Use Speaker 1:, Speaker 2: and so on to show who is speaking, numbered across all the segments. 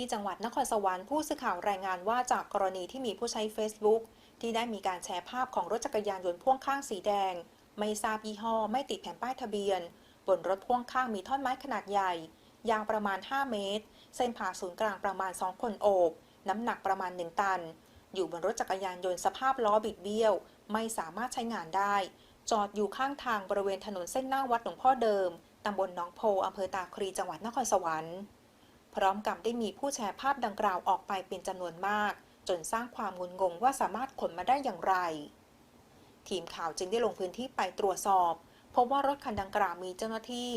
Speaker 1: ที่จังหวัดนครสวรรค์ผู้สื่อข่าวรายงานว่าจากกรณีที่มีผู้ใช้ Facebook ที่ได้มีการแชร์ภาพของรถจักรยานยนต์พ่วงข้างสีแดง ไม่ทราบยี่ห้อ ไม่ติดแผ่นป้ายทะเบียน บนรถพ่วงข้างมีท่อนไม้ขนาดใหญ่ ยาวประมาณ 5 เมตร เส้นผ่าศูนย์กลางประมาณ 2 คนโอบ น้ำหนักประมาณ 1 ตัน อยู่บนรถจักรยานยนต์สภาพล้อบิดเบี้ยว ไม่สามารถใช้งานได้ จอดอยู่ข้างทางบริเวณถนนเส้นหน้าวัดหลวงพ่อเดิมตำบลหนองโพอำเภอตาคลีจังหวัดนครสวรรค์ พร้อมกับได้มีผู้แชร์ภาพดังกล่าวออกไปเป็นจำนวนมาก จนสร้างความงุนงงว่าสามารถขนมาได้อย่างไร ทีมข่าวจึงได้ลงพื้นที่ไปตรวจสอบ พบว่ารถคันดังกล่าวมีเจ้าหน้าที่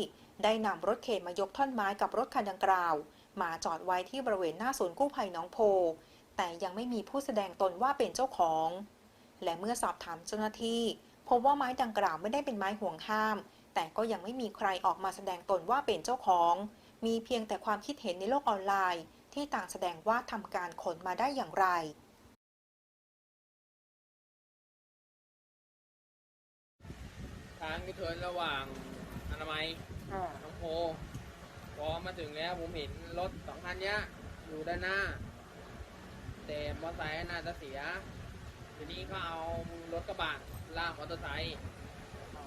Speaker 1: ได้นำรถเข็นมายกท่อนไม้กับรถคันดังกล่าว มาจอดไว้ที่บริเวณหน้าศูนย์กู้ภัยหนองโพ แต่ยังไม่มีผู้แสดงตนว่าเป็นเจ้าของ และเมื่อสอบถามเจ้าหน้าที่ พบว่าไม้ดังกล่าวไม่ได้เป็นไม้ห่วงห้าม แต่ก็ยังไม่มีใครออกมาแสดงตนว่าเป็นเจ้าของ มีเพียงแต่ความคิดเห็นในโลกออนไลน์ ที่ต่างแสดงว่าทำการขนมาได้อย่างไร
Speaker 2: ทางยูเทิร์นระหว่างอนามัย
Speaker 3: อ่า
Speaker 2: น้องโพพอมาถึงแล้วผมเห็นรถสองคันเนี้ย อยู่ด้านหน้า แต่มอเตอร์ไซค์น่าจะเสีย ทีนี้ก็เอารถกระบะลากมอเตอร์ไซค์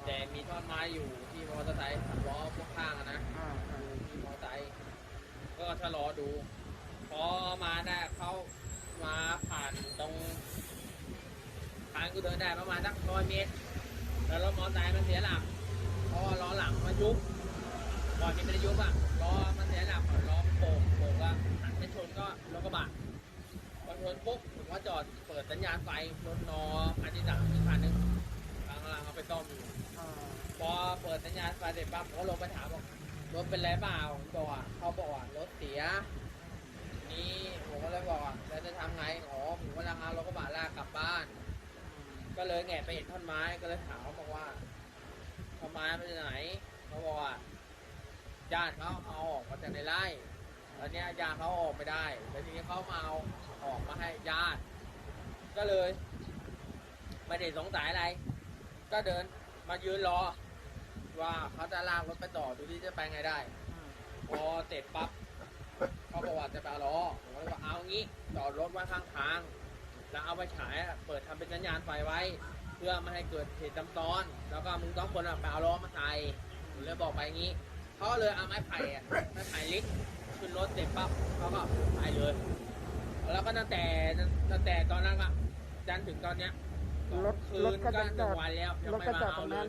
Speaker 2: แต่มีท่อนไม้อยู่ที่มอเตอร์ไซค์สามล้อพ่วงข้างอะนะ
Speaker 3: อ่าอ่า
Speaker 2: อยู่ที่มอเตอร์ไซค์ก็ชะลอดู พอมาได้เขามาผ่านตรงทางกูเดินได้ประมาณสักร้อยเมตร แล้วรถมอเตอร์ไซค์มันเสียหลักเพราะว่าล้อหลังมันยุบก่อนที่มันจะยุบอะล้อมันเสียหลักก่อนล้อมันโป่งโป่งก็หันไปชนก็รถกระบะพอชนปุ๊บผมก็จอดเปิดสัญญาณไฟรถนอคันที่สามอีกคันหนึงกำลังเอา ไปต้อมอยู่
Speaker 3: อ่า
Speaker 2: พอเปิดสัญญาณไฟเสร็จปั๊บผมก็ลงไปถามบอกรถเป็นไรเปล่าผมบอกว่าเขาบอกว่ารถเสีย นี่ผมก็เลยบอกว่าแล้วจะทำไงอ๋อผมกำลังเอารถกระบะลากกลับบ้าน ก็เลยแงะไปเห็นท่อนไม้ก็เลยถามเขาบอกว่าท่อนไม้มาจากไหนเขาบอกว่าญาติเขาเอาออกมาจากในไร่ตอนเนี้ยญาติเขาอาออกไม่ได้แล้วทีนี้เขามาเอาออกมาให้ญาติ ก็เลยไม่ได้สงสัยอะไร ก็เดินมายืนรอ ว่าเขาจะลากรถไปต่อดูที่จะไปไงได้ พอเสร็จปั๊บเขาบอกว่าจะไปเอาล้อผมก็เลยบอกเอางี้จอดรถไว้ข้างทาง แล้วเอาไปฉายอะเปิดทำเป็นสัญญาณไฟไว้ เพื่อไม่ให้เกิดเหตุจำซ้อน แล้วก็มึงต้องคนอะไปเอาล้อมาใส่ผมเลยบอกไปงี้เขาเลยเอาไม้ไผ่อะไม้ไผ่เล็กขึ้นรถเสร็จปั๊บเขาก็ไปเลย แล้วก็ตั้งแต่ตั้งแต่ตอนนั้นอะจนถึงตอนเนี้ย
Speaker 3: รถรถก็จะจอดรถก็จอดตรงนั้น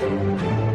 Speaker 2: thank you